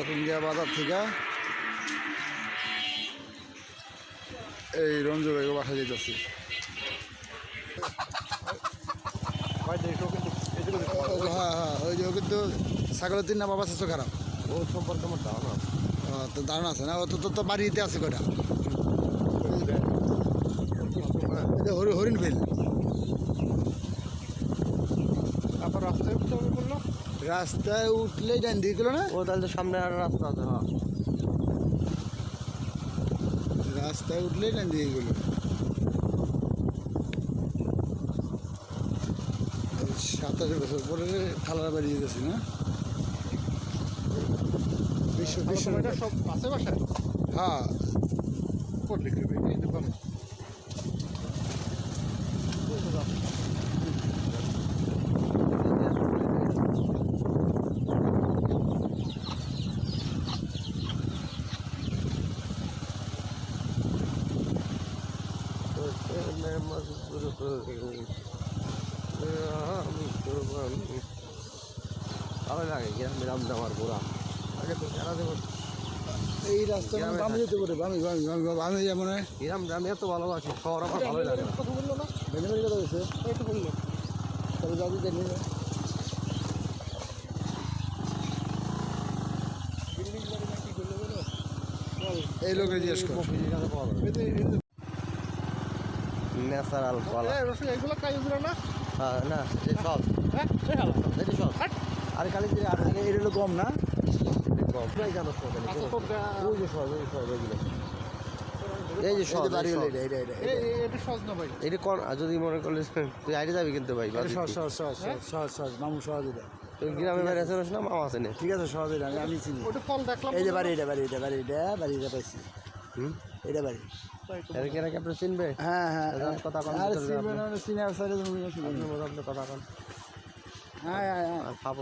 বাজার বাজার থেকে এই রঞ্জু ভাইকে বাসা যেতেছি হ্যাঁ হ্যাঁ ওই যে ও কিন্তু ছাগলের তিন না বাবা চাষও খারাপ ও সম্পর্কে আমার ধারণা তো দারুণ আছে না? ও তো, তো- তো বাড়িতে আছে কটা হরিণ ফিল তারপর রাস্তায় উঠতে হবে বলল রাস্তায় উঠলেই ডান দিয়ে না? ও তাহলে তো সামনে আর রাস্তা আছে। হ্যাঁ। রাস্তায় উঠলেই ডান দিয়ে গেলো। সাতাশ বছর পরে খালার বাড়ি গেছি না? বিশ্ব বিশ্ব সব আছে বাসায় হ্যাঁ কোট করে ভালো লাগে গ্রামে রাম দেওয়ার ঘোরা আগে তো যারা দেবো এই রাস্তা বামে যেতে পারে বামে বামে বামে যেমন গ্রাম গ্রামে এত ভালোবাসি শহর আমার ভালো লাগে না না কথা বলছে একটু বলল তবে যাবি দেখি এই লোকে জিজ্ঞেস কর। ন্যাচারাল কলা। না? হ্যাঁ না এই সব হ্যাঁ এটি সব আর খালি যে আর থেকে এটা হলো কম না? কম প্রায় জানো সব এখানে। সব দেয়া- ওই যে সব এই সব এগুলো এই যে যে বাড়ি এই হলো। এটা এটা এটা এই এই- এটা সহজ না ভাই? এটি কোন যদি মনে করলে তুই আইডি যাবি কিন্তু ভাই সহজ সহজ সহজ সহজ সহজ মামু এটা তুই গ্রামে বাইরে আছে না মামা আছে না? ঠিক আছে সহজ আমি চিনি। ওটা ফল দেখলাম এই যে বাড়ি এটা বাড়ি এটা বাড়ি এটা বাড়ি এটা পাইছি। হুম? এটা বাড়ি। এর কি আপনি চিনবে? হ্যাঁ হ্যাঁ। কথা আর চিনবে না চিনে আসলে তুমি আপনি মতো আপনি কথা হ্যাঁ হ্যাঁ হ্যাঁ। খাব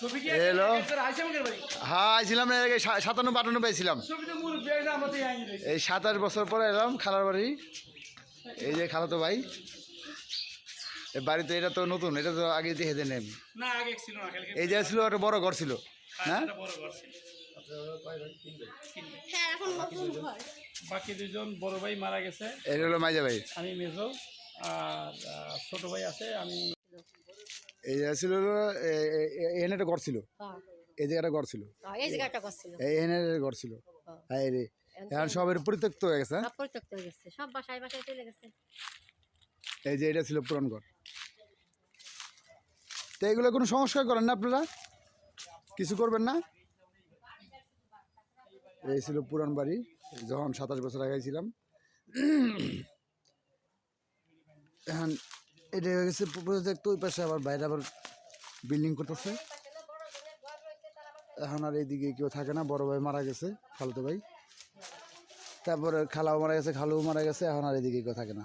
তুমি পারি। হ্যাঁ আইছিলাম এর আগে সাতান্ন বাটান্ন পাইছিলাম। এই সাতাশ বছর পরে এলাম খালার বাড়ি। এই যে খালাতো ভাই। এই বাড়িতে এটা তো নতুন এটা তো আগে দেখে দেন আমি। না আগে ছিল না খালি এই যে ছিল একটা বড় ঘর ছিল। হ্যাঁ? এটা বড় ঘর। ছিল হ্যাঁ এখন নতুন ঘর। বাকি দুজন বড় ভাই মারা গেছে। এটা হলো মাইজা ভাই। আমি মেজো আর ছোট ভাই আছে আমি এই যে ছিল হলো এ- এ- এ- এখানে একটা ঘর ছিল। হ্যাঁ। এই জায়গাটা ঘর ছিল। হ্যাঁ, এই জায়গাটা এই ঘর ছিল। হ্যাঁ। রে এখন সবের পরিত্যক্ত হয়ে গেছে হ্যাঁ? সব পরিত্যক্ত হয়ে গেছে সব বাসায় বাসায় চলে গেছে। এই যে এটা ছিল পুরান ঘর। তো এগুলো কোনো সংস্কার করেন না আপনারা? কিছু করবেন না? এই ছিল পুরান বাড়ি, যখন সাতাশ বছর আগে ছিলাম। এখন এটা হয়ে গেছে প্রজেক্ট ওই পাশে আবার বাইরে আবার বিল্ডিং করতেছে। এখন আর এইদিকে কেউ থাকে না, বড় ভাই মারা গেছে, খালতো ভাই। তারপরে খালাও মারা গেছে, খালুও মারা গেছে, এখন আর এদিকে কেউ থাকে না।